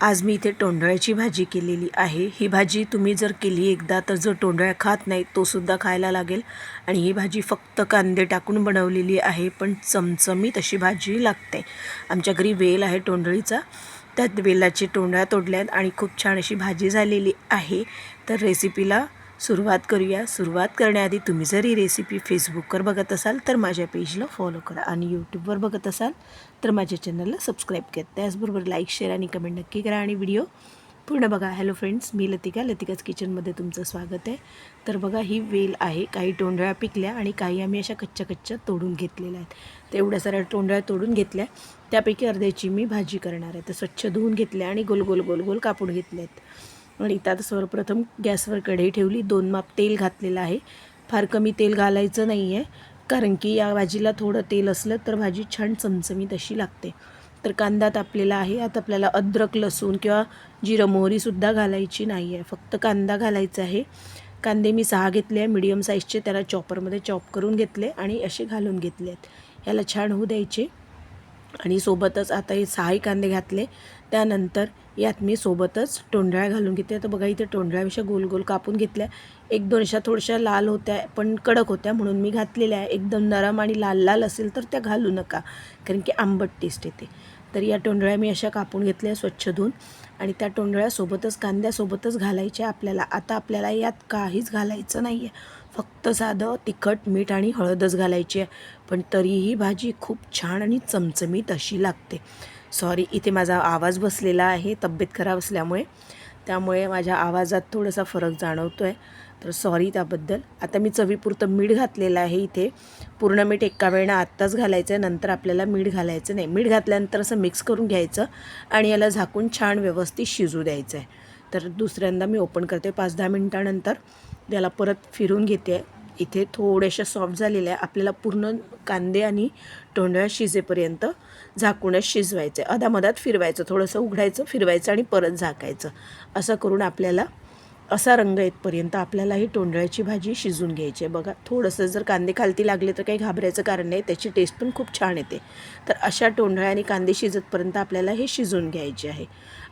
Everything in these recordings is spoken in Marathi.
आज मी इथे टोंडळ्याची भाजी केलेली आहे. ही भाजी तुम्ही जर केली एकदा तर जो टोंडळ्या खात नाही तोसुद्धा खायला लागेल. आणि ही भाजी फक्त कांदे टाकून बनवलेली आहे पण चमचमीत अशी भाजी लागते. आमच्या घरी वेल आहे टोंडळीचा. त्यात वेलाची टोंडळ्या तोडल्या आहेत आणि खूप छान अशी भाजी झालेली आहे. तर रेसिपीला सुरुवात करूया. सुरुवात करण्याआधी तुम्ही जर ही रेसिपी फेसबुकवर बघत असाल तर माझ्या पेजला फॉलो करा आणि यूट्यूबवर बघत असाल तर माझ्या चॅनलला सबस्क्राईब करा. त्याचबरोबर लाईक शेअर आणि कमेंट नक्की करा आणि व्हिडिओ पूर्ण बघा. हॅलो फ्रेंड्स मी लतिका. लतिकाच किचनमध्ये तुमचं स्वागत आहे. तर बघा ही वेल आहे. काही टोंडळ्या पिकल्या आणि काही आम्ही अशा कच्च्या कच्च्या तोडून घेतलेल्या आहेत. तर एवढ्या साऱ्या टोंडळ्या तोडून घेतल्या. त्यापैकी अर्ध्याची मी भाजी करणार आहे. तर स्वच्छ धुवून घेतल्या आणि गोल गोल गोल गोल कापून घेतल्या आहेत. आणि इथं आता सर्वप्रथम गॅसवर कढई ठेवली दोन माप तेल घातलेलं आहे. फार कमी तेल घालायचं नाही आहे कारण की या भाजीला थोडं तेल असलं तर भाजी छान चमचमीत अशी लागते. तर कांदा तापलेला आहे आता आपल्याला अद्रक लसूण किंवा जिरं मोहरीसुद्धा घालायची नाही आहे फक्त कांदा घालायचा आहे. कांदे मी सहा घेतले आहे मिडियम साईजचे त्याला चॉपरमध्ये चॉप करून घेतले आणि असे घालून घेतले आहेत. ह्याला छान होऊ द्यायचे. आणि सोबतच आता हे सहाही कांदे घातले. त्यानंतर यात मी सोबतच टोंडळ्या घालून घेते. तर बघा इथे टोंडळ्यापेक्षा गोल गोल कापून घेतल्या. एक दोनशा थोडशा थोड्याशा लाल होत्या पण कडक होत्या म्हणून मी घातलेल्या. आहे एकदम नरम आणि लाल लाल असेल तर त्या घालू नका कारण की आंबट टेस्ट येते. तर या टोंडळ्या मी अशा कापून घेतल्या स्वच्छ धुवून. आणि त्या टोंडळ्यासोबतच कांद्यासोबतच घालायच्या आपल्याला. आता आपल्याला यात काहीच घालायचं नाही आहे फक्त साधं तिखट मीठ आणि हळदच घालायची आहे. पण तरीही भाजी खूप छान आणि चमचमीत अशी लागते. सॉरी इथे माझा आवाज बसलेला आहे तब्येत खराब असल्यामुळे. त्यामुळे माझ्या आवाजात थोडासा फरक जाणवतो आहे तर सॉरी त्याबद्दल. आता मी चवीपुरतं मीठ घातलेलं आहे इथे. पूर्ण मीठ एका वेळेनं आत्ताच घालायचं आहे नंतर आपल्याला मीठ घालायचं नाही. मीठ घातल्यानंतर असं मिक्स करून घ्यायचं आणि याला झाकून छान व्यवस्थित शिजू द्यायचं आहे तर दुसऱ्यांदा मी ओपन करते. पाच दहा मिनटानंतर त्याला परत फिरून घेते. इथे थोड्याशा सॉफ्ट झालेल्या आहे आपल्याला पूर्ण कांदे आणि टोंडळ्या शिजेपर्यंत झाकूनच शिजवायचं आहे अधामधात फिरवायचं थोडंसं उघडायचं फिरवायचं आणि परत झाकायचं. असं करून आपल्याला असा रंग येतपर्यंत आपल्याला ही टोंडळ्याची भाजी शिजून घ्यायची आहे. बघा थोडंसं जर कांदे खालती लागले तर काही घाबरायचं कारण नाही. त्याची टेस्ट पण खूप छान येते. तर अशा टोंडळ्या आणि कांदे शिजतपर्यंत आपल्याला हे शिजून घ्यायचे आहे.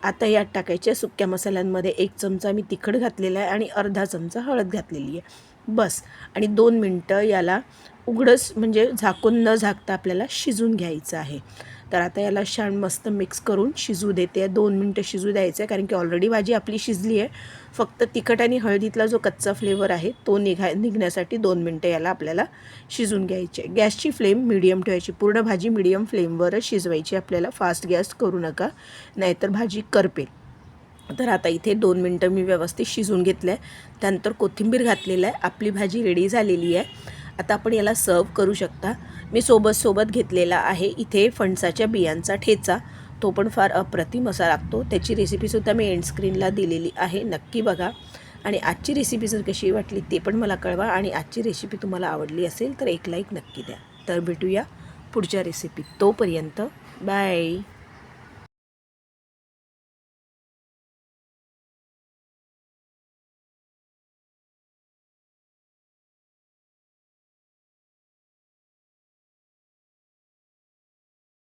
आता यात टाकायच्या सुक्या मसाल्यांमध्ये एक चमचा मी तिखट घातलेला आहे आणि अर्धा चमचा हळद घातलेली आहे. बस. आणि दोन मिनटं याला उघडंच म्हणजे झाकून न झाकता आपल्याला शिजून घ्यायचं आहे. तर आता याला छान मस्त मिक्स करून शिजू देते. दोन मिनटं शिजू द्यायचं आहे कारण की ऑलरेडी भाजी आपली शिजली आहे. फक्त तिखट आणि हळदीतला जो कच्चा फ्लेवर आहे तो निघा निघण्यासाठी दोन मिनटं याला आपल्याला शिजून घ्यायची आहे. गॅसची फ्लेम मिडियम ठेवायची. पूर्ण भाजी मिडियम फ्लेमवरच शिजवायची. आपल्याला फास्ट गॅस करू नका. नाहीतर भाजी करपेल. तर आता इथे दोन मिनटं मी व्यवस्थित शिजून घेतलं आहे त्यानंतर कोथिंबीर घातलेलं आहे. आपली भाजी रेडी झालेली आहे. आता आपण याला सर्व करू शकता. मी सोबत सोबत घेतलेला आहे इथे फणसाच्या बियांचा ठेचा. तो पण फार अप्रतिम असा लागतो. त्याची रेसिपीसुद्धा मी एंड स्क्रीनला दिलेली आहे. नक्की बघा. आणि आजची रेसिपी जर कशी वाटली ते पण मला कळवा. आणि आजची रेसिपी तुम्हाला आवडली असेल तर एक लाईक नक्की द्या. तर भेटूया पुढच्या रेसिपीत तोपर्यंत. बाय